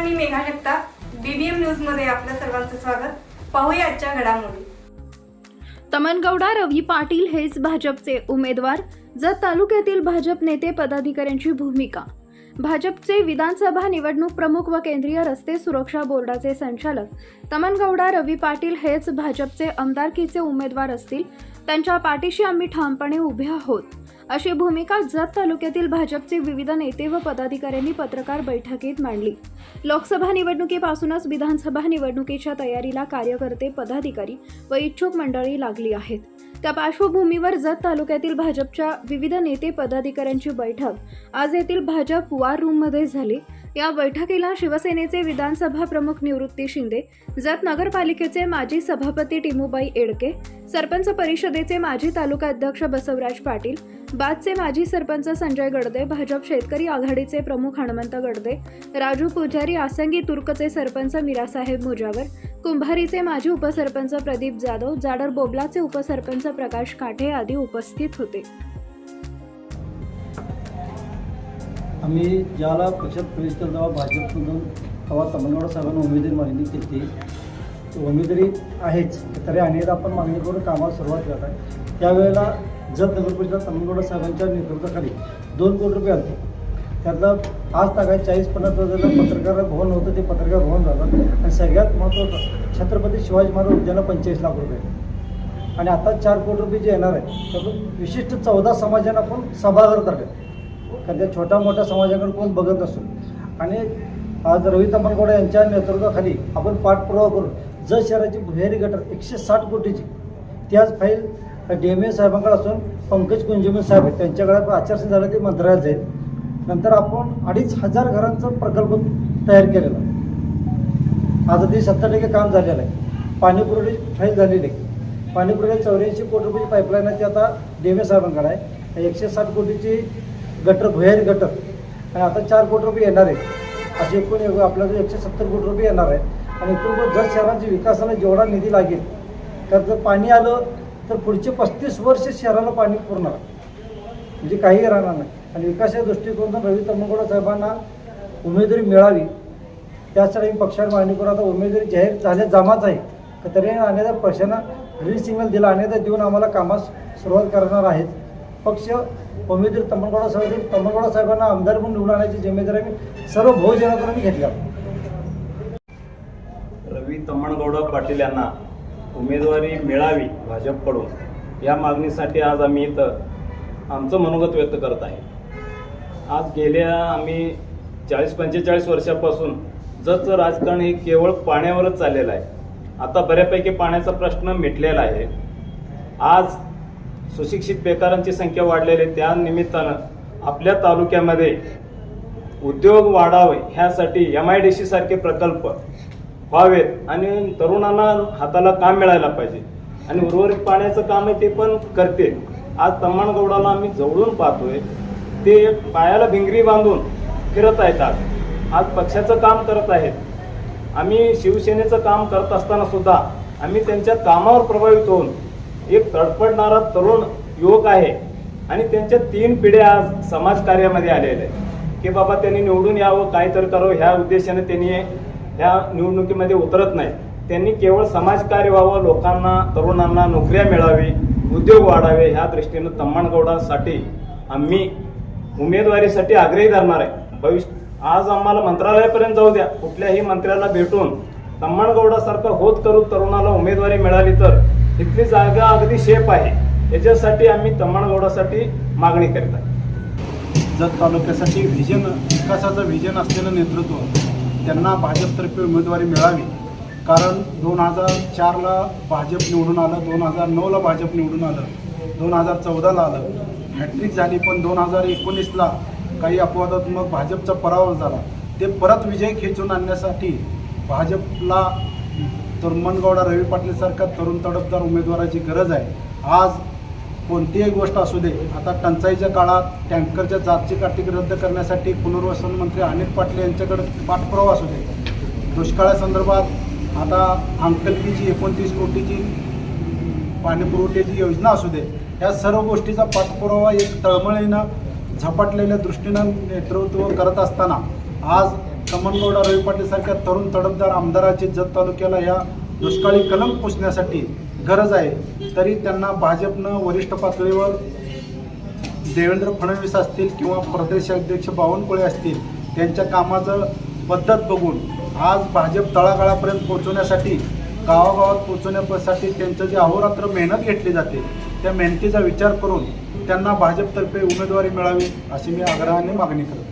मी Megha Jagtap. BBM न्यूजमध्ये आपलं सर्वांचं स्वागत. पाहूया आजच्या घडामोडी. तमनगौडा रवी पाटील हेच भाजपचे उमेदवार जत तालुक्यातील भाजप नेते पदाधिकाऱ्यांची भूमिका. भाजपचे विधानसभा निवडणूक प्रमुख व केंद्रीय रस्ते सुरक्षा बोर्डाचे संचालक तमनगौडा रवी पाटील हेच भाजपचे आमदारकीचे उमेदवार असतील त्यांच्या पाठीशी आम्ही ठामपणे उभे आहोत. अशी भूमिका जत तालुक्यातील भाजपचे विविध नेते व पदाधिकाऱ्यांनी पत्रकार बैठकीत मांडली. लोकसभा निवडणुकीपासूनच विधानसभा निवडणुकीच्या तयारीला कार्यकर्ते पदाधिकारी व इच्छुक मंडळी लागली आहेत. त्या पार्श्वभूमीवर जत तालुक्यातील भाजपच्या विविध नेते पदाधिकाऱ्यांची बैठक आज येथील भाजप वार रूममध्ये झाली. या बैठकीला शिवसेनेचे विधानसभा प्रमुख निवृत्ती शिंदे जत नगरपालिकेचे माजी सभापती टिमूबाई एडके सरपंच परिषदेचे माजी तालुका अध्यक्ष बसवराज पाटील बादचे माजी सरपंच संजय गडदे भाजप शेतकरी आघाडीचे प्रमुख हनुमंत गडदे राजू पुजारी आसंगी तुर्कचे सरपंच मीरासाहेब मुजावर कुंभारीचे माजी उपसरपंच प्रदीप जाधव जाडर बोबलाचे उपसरपंच प्रकाश काठे आदी उपस्थित होते. आम्ही ज्याला पक्षात प्रवेश केला तेव्हा भाजपमधून तेव्हा तमिळनाडू साहेबांना उमेदवारी मागणी केली. होती उमेदवारी आहेच तरी अनेकदा आपण मागणी करून कामाला सुरुवात करत आहे त्यावेळेला जत नगर परिषद तमिळनाडू साहेबांच्या नेतृत्वाखाली दोन कोटी रुपये आले. त्यातलं आज तागा चाळीस पन्नास हजाराचं पत्रकार भवन होतं ते पत्रकार भवन झालं. आणि सगळ्यात महत्त्वाचं छत्रपती शिवाजी महाराज उद्याला पंचेचाळीस लाख रुपये. आणि आता चार कोटी रुपये जे येणार आहे त्यातून विशिष्ट चौदा समाजांना आपण सभागृह टाकले कारण त्या छोट्या मोठ्या समाजाकडे कोण बघत नसतो. आणि आज रवी तमनगौडा यांच्या नेतृत्वाखाली आपण पाठपुरावा करून जत शहराची भुयारी गटर एकशे साठ कोटीची ती आज फाईल डी एम ए साहेबांकडे असून पंकज कुंजमन साहेब आहेत. त्यांच्याकडे आचारसंहिता झालं ते मंत्रालयात जाईल. नंतर आपण अडीच हजार घरांचा प्रकल्प तयार केलेला आज ते सत्तर टक्के काम झालेलं आहे. पाणी फाईल झालेली आहे. पाणीपुरवठ्याची चौऱ्याऐंशी कोटी रुपयाची पाईपलाईन आहे ती आता डी एम ए साहेबांकडे आहे. एकशे साठ कोटीची गटर भुयारी गटर. आणि आता चार कोटी रुपये येणार आहे असे एकूण एक- आपल्याकडे एकशे सत्तर कोटी रुपये येणार आहे आणि एकूण जर शहराच्या विकासाला जेवढा निधी लागेल तर जर पाणी आलं तर पुढचे पस्तीस वर्ष शहराला पाणी पुरणार. म्हणजे काही राहणार नाही. आणि विकासाच्या दृष्टिकोनातून रवी तम्मगोडा साहेबांना उमेदवारी मिळावी. त्यासाठी मी पक्षाला मागणी करू. आता उमेदवारी जाहीर झाल्या जमाच आहे. तर तरी अनेकदा पक्षांना ग्रीन सिग्नल दिला अनेकदा देऊन आम्हाला कामास सुरुवात करणार आहेत. पक्ष उमेदवार तम्मगोडा साहेब तम्मगोडा साहेबांना आमदार म्हणून निवडून आणायची जिम्मेदारी आम्ही सर्व बहुजनातून घेतल्या घेतली रवी तम्मणगौडा पाटील यांना उमेदवारी मिळावी भाजपकडून. या मागणीसाठी आज आम्ही इथं आमचं मनोगत व्यक्त करत आहे. आज गेल्या आम्ही चाळीस पंचेचाळीस वर्षापासून जसं राजकारण हे केवळ पाण्यावरच चाललेलं आहे. आता बऱ्यापैकी पाण्याचा प्रश्न मिटलेला आहे. आज सुशिक्षित बेकारांची संख्या वाढलेली आहे त्या निमित्तानं आपल्या तालुक्यामध्ये उद्योग वाढावे ह्यासाठी एम आय डी सी सारखे प्रकल्प व्हावेत आणि तरुणांना हाताला काम मिळायला पाहिजे. आणि उर्वरित पाण्याचं काम आहे ते पण करते आज तम्माणगौडाला आम्ही जवळून पाहतोय. ते पायाला भिंगरी बांधून फिरत आहेत आज आज पक्षाचं काम करत आहेत. आम्ही शिवसेनेचं काम करत असताना सुद्धा आम्ही त्यांच्या कामावर प्रभावित होऊन एक तडफडणारा तरुण युवक आहे. आणि त्यांच्या तीन पिढ्या आज समाजकार्यामध्ये आलेल्या आहेत. की बाबा त्यांनी निवडून यावं काय तर करावं ह्या उद्देशाने त्यांनी ह्या निवडणुकीमध्ये उतरत नाही त्यांनी केवळ समाजकार्य व्हावं लोकांना तरुणांना नोकऱ्या मिळावी उद्योग वाढावे ह्या दृष्टीनं तम्मानगौडासाठी आम्ही उमेदवारीसाठी आग्रही धरणार आहे. भविष्य आज आम्हाला मंत्रालयापर्यंत जाऊ द्या. कुठल्याही मंत्र्याला भेटून तम्मानगौडासारखं होत करू तरुणाला उमेदवारी मिळाली तर तिथली जागा अगदी शेप आहे. याच्यासाठी आम्ही तम्मानगौडासाठी मागणी करत आहे. जत तालुक्यासाठी व्हिजन विकासाचं व्हिजन असलेलं नेतृत्व त्यांना भाजपतर्फे उमेदवारी मिळावी. कारण दोन हजार चारला भाजप निवडून आलं दोन हजार नऊला भाजप निवडून आलं दोन हजार चौदाला आलं. हॅट्रिक झाली पण दोन हजार एकोणीसला काही अपवादात्मक भाजपचा पराभव झाला. ते परत विजय खेचून आणण्यासाठी भाजपला तरुणगौडा रवी पाटीलसारखा तरुण तडफदार उमेदवाराची गरज आहे. आज कोणतीही गोष्ट असू दे आता टंचाईच्या काळात टँकरच्या जातची काठी रद्द करण्यासाठी पुनर्वसन मंत्री अनिल पाटील यांच्याकडे पाठपुरावा असू दे. दुष्काळासंदर्भात आता अंकलकीची एकोणतीस कोटीची पाणीपुरवठ्याची योजना असू दे या सर्व गोष्टीचा पाठपुरावा एक तळमळीनं झपाटलेल्या दृष्टीनं नेतृत्व करत असताना आज कमनगौडा रवी पाटील सारख्या तरुण तडफदार आमदाराची जत तालुक्याला या दुष्काळी कलंक पुसण्यासाठी गरज आहे तरी त्यांना भाजपनं वरिष्ठ पातळीवर देवेंद्र फडणवीस असतील किंवा प्रदेशाध्यक्ष बावनकुळे असतील त्यांच्या कामाचं पद्धत बघून आज भाजप तळागाळापर्यंत पोहोचवण्यासाठी गावागावात पोहोचवण्यासाठी त्यांचं जे अहोरात्र मेहनत घेतली जाते त्या मेहनतीचा विचार करून त्यांना भाजपतर्फे उमेदवारी मिळावी अशी मी आग्रहाने मागणी करते.